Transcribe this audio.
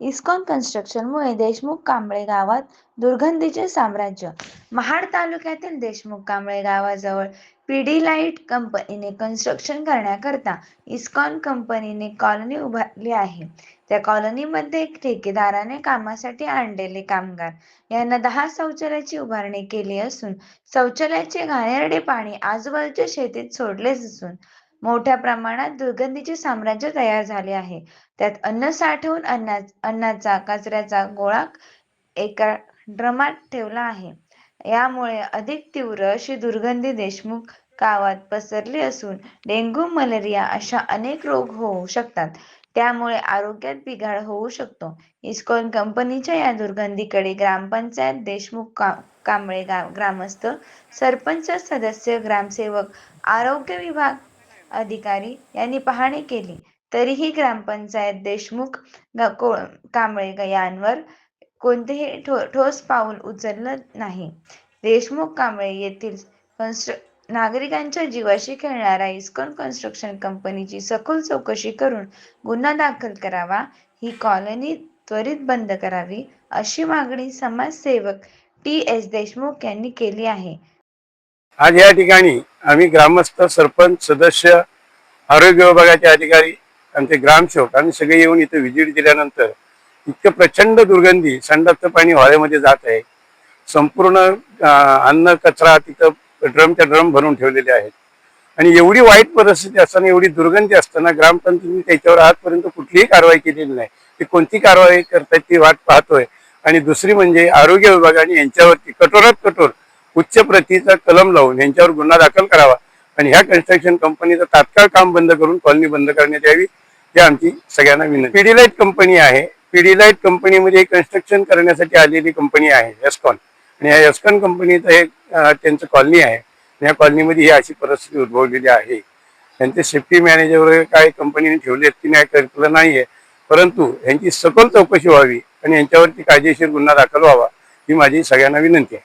ISKCON कन्स्ट्रक्शनमुळे Deshmukh Kamble गावात दुर्गंधीचे साम्राज्य. महाड तालुक्यातील देशमुख कांबळे गावाजवळ पिडीलाइट कंपनीने कन्स्ट्रक्शन करण्याकरता इस्कॉन कंपनीने कॉलनी उभारली आहे. त्या कॉलनीमध्ये ठेकेदाराने कामासाठी आणलेले कामगार. यांना दहा शौचालयाची उभारणी केली असून शौचालयाचे घाणेरडे पाणी आजूबाजूच्या शेतीत सोडले असून मोठ्या प्रमाणात दुर्गंधीचे साम्राज्य तयार झाले आहे. त्यात अन्न साठवून अन्ना अन्नाचा कचऱ्याचा गोळा एका ड्रमात ठेवला आहे. यामुळे अधिक तीव्र अशी दुर्गंधी देशमुख गावात पसरली असून डेंग्यू मलेरिया अशा अनेक रोग होऊ शकतात. त्यामुळे आरोग्यात बिघाड होऊ शकतो. इस्कॉन कंपनीच्या या दुर्गंधीकडे ग्रामपंचायत देशमुख का कांबळे गाव ग्रामस्थ सरपंच सदस्य ग्रामसेवक आरोग्य विभाग अधिकारी यांनी पाहणी केली. तरीही ग्रामपंचायत देशमुख को- कांबळे यांवर कोणतेही ठो ठोस पाऊल उचललं नाही. देशमुख कांबळे येथील कन्स्ट्र नागरिकांच्या जीवाशी खेळणाऱ्या इस्कॉन कन्स्ट्रक्शन कंपनीची सखोल चौकशी करून गुन्हा दाखल करावा ही कॉलनी त्वरित बंद करावी अशी मागणी समाजसेवक टी. एस. देशमुख यांनी केली आहे. आज या ठिकाणी आम्ही ग्रामस्थ सरपंच सदस्य आरोग्य विभागाचे अधिकारी आमचे ग्रामसेवक आम्ही सगळे येऊन इथं व्हिजिट दिल्यानंतर इतकं प्रचंड दुर्गंधी संडासचं पाणी वाऱ्यामध्ये जात आहे. संपूर्ण अन्न कचरा तिथं ड्रमच्या ड्रम भरून ठेवलेले आहेत. आणि एवढी वाईट परिस्थिती असताना एवढी दुर्गंधी असताना ग्रामपंचायतीने त्याच्यावर आजपर्यंत कुठलीही कारवाई केलेली नाही. ती कोणती कारवाई करतायत ती वाट पाहतोय. आणि दुसरी म्हणजे आरोग्य विभागाने यांच्यावरती कठोरात कठोर उच्च प्रतीचा कलम लावून यांच्यावर गुन्हा दाखल करावा. आणि ह्या कन्स्ट्रक्शन कंपनीचं तात्काळ काम बंद करून कॉलनी बंद करण्यात यावी ही आमची सगळ्यांना विनंती. पिडीलाइट कंपनी आहे. पीडीलाईट कंपनीमध्ये कन्स्ट्रक्शन करण्यासाठी आलेली कंपनी आहे एस्कॉन आणि या एस्कॉन कंपनीचं हे त्यांचं कॉलनी आहे. या कॉलनीमध्ये ही अशी परिस्थिती उद्भवलेली आहे. त्यांचे सेफ्टी मॅनेजर वगैरे काय कंपनीने ठेवले की नाही केलं नाहीये. परंतु यांची सखोल चौकशी व्हावी आणि यांच्यावरती कायदेशीर गुन्हा दाखल व्हावा ही माझी सगळ्यांना विनंती आहे.